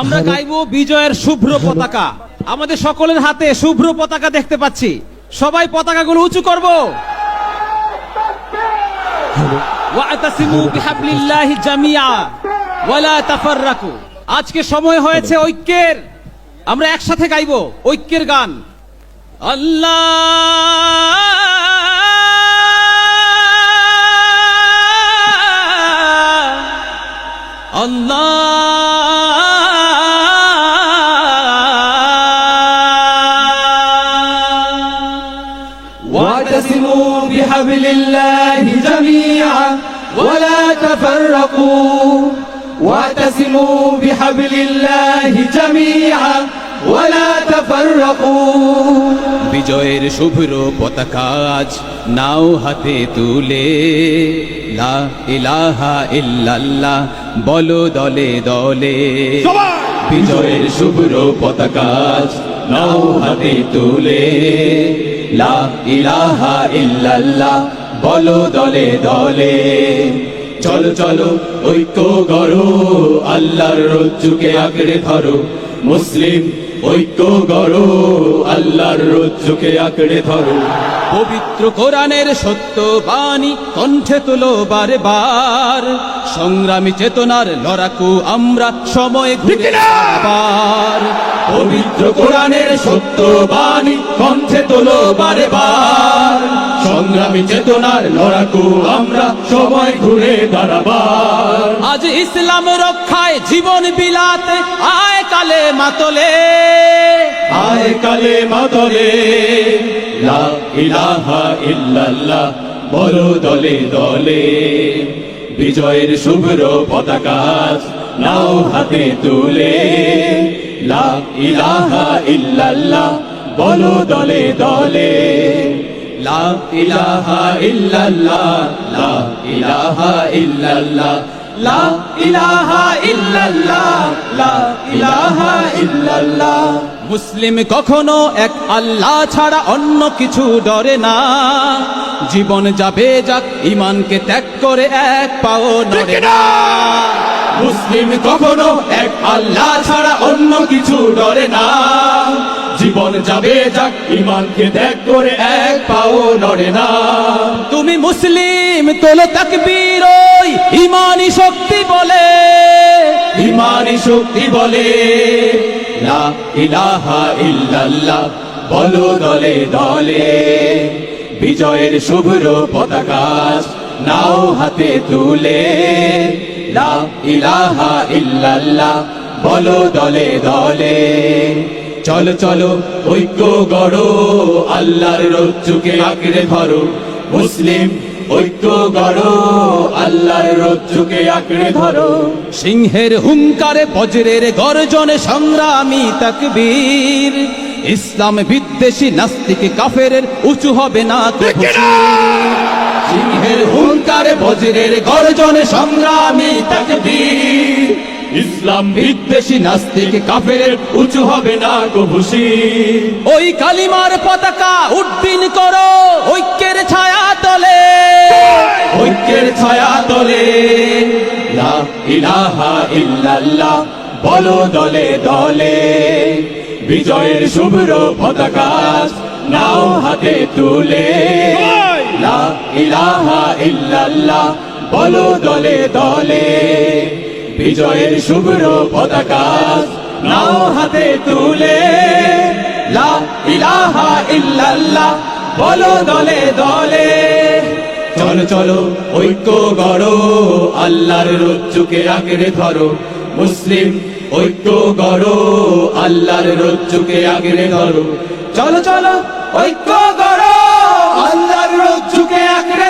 আমরা গাইবো বিজয়ের শুভ্র পতাকা। আমাদের সকলের হাতে শুভ্র পতাকা দেখতে পাচ্ছি। সবাই পতাকাগুলো উঁচু করব। আজকে সময় হয়েছে ঐক্যের। আমরা একসাথে গাইব ঐক্যের গান। আল্লাহ আল্লাহ واعتصموا بحبل الله جميعا ولا تفرقوا واعتصموا بحبل الله جميعا ولا تفرقوا বিজয়ের শুভ্র পতাকা আজ নাও হাতে তুলে লা ইলাহা ইল্লাল্লাহ বলো দলে দলে বিজয়ের শুভ্র পতাকা আজ নাও হাতে তুলে লা ইলাহা ইল্লাল্লাহ, বলো দলে দলে। চলো চলো, ঐক্য গড়ো, আল্লাহর রজ্জুকে আঁকড়ে ধরো। মুসলিম, ঐক্য গড়ো আল্লাহর রজ্জুকে আঁকড়ে ধরো। পবিত্র কোরআনের সত্য বাণী কণ্ঠে তোলো বারে বার সংগ্রামী চেতনার লড়াকু আমরা সময় ঘুরে আবার। পবিত্র কোরআনের সত্য বাণী কণ্ঠে তোলো বারে বার সংগ্রামী চেতনার লড়াকু আমরা সময় ঘুরে দাঁড়াবার। আজ ইসলাম রক্ষায় জীবন বিলাতে আয় কালে মাতলে। আয় কালে মাতলে লা ইলাহা ইল্লাল্লাহ, বলো দলে দলে। বিজয়ের শুভ্র পতাকা নাও হাতে তুলে। লা ইলাহা ইল্লাল্লাহ, বলো দলে দলে। লা ইলাহা ইল্লাল্লাহ, লা ইলাহা ইল্লাল্লাহ মুসলিম কখনো এক আল্লাহ ছাড়া অন্য কিছু ডরে না। জীবন যাবে যাক ইমানকে ত্যাগ করে এক পাও নড়ে না। মুসলিম কখনো এক আল্লাহ ছাড়া অন্য কিছু ডরে না। জীবন যাবে যাক ইমানকে ত্যাগ করে এক পাও নড়ে না। তুমি মুসলিম, তোলো তাকবীর ওই ইমানি শক্তি বলে। ইমানি শক্তি বলে। লা ইলাহা ইল্লাল্লাহ, বলো দলে দলে। বিজয়ের শুভ্র পতাকা আজ নাও হাতে তুলে। লা ইলাহা ইল্লাল্লাহ, বলো দলে দলে। চলো চলো, ঐক্য গড়ো, আল্লাহর রজ্জুকে আঁকড়ে ধরো। মুসলিম ঐক্য গড়ো আল্লাহর রজ্জুকে আঁকড়ে ধরো। সিংহের হুঙ্কারে বজ্রের গর্জনে সংগ্রামী তাকবীর। ইসলাম বিদ্বেষী নাস্তিক কাফেরের উঁচু হবে না সিংহের হুঙ্কারে বজ্রের গর্জনে সংগ্রামী তাকবীর। ইসলাম বিদ্বেষী নাস্তিক কাফের উঁচু হবে না কবুসি ওই কালিমার পতাকা উড্ডিন করো ঐক্যের ছায়া তলে। ঐক্যের ছায়া তলে। লা ইলাহা ইল্লাল্লাহ বলো দলে দলে। বিজয়ের শুভ্র পতাকা নাও হাতে তুলে। লা ইলাহা ইল্লাল্লাহ বলো দলে দলে। বিজয়ের শুভ্র পতাকা নাও হাতে তুলে। লা ইলাহা বলো দলে দলে। চলো চলো, ঐক্য গড়ো, আল্লাহর রজ্জুকে আঁকড়ে ধরো। মুসলিম, ঐক্য গড়ো, আল্লাহর রজ্জুকে আঁকড়ে ধরো। চলো চলো, ঐক্য গড়ো, আল্লাহর রজ্জুকে ঐক্য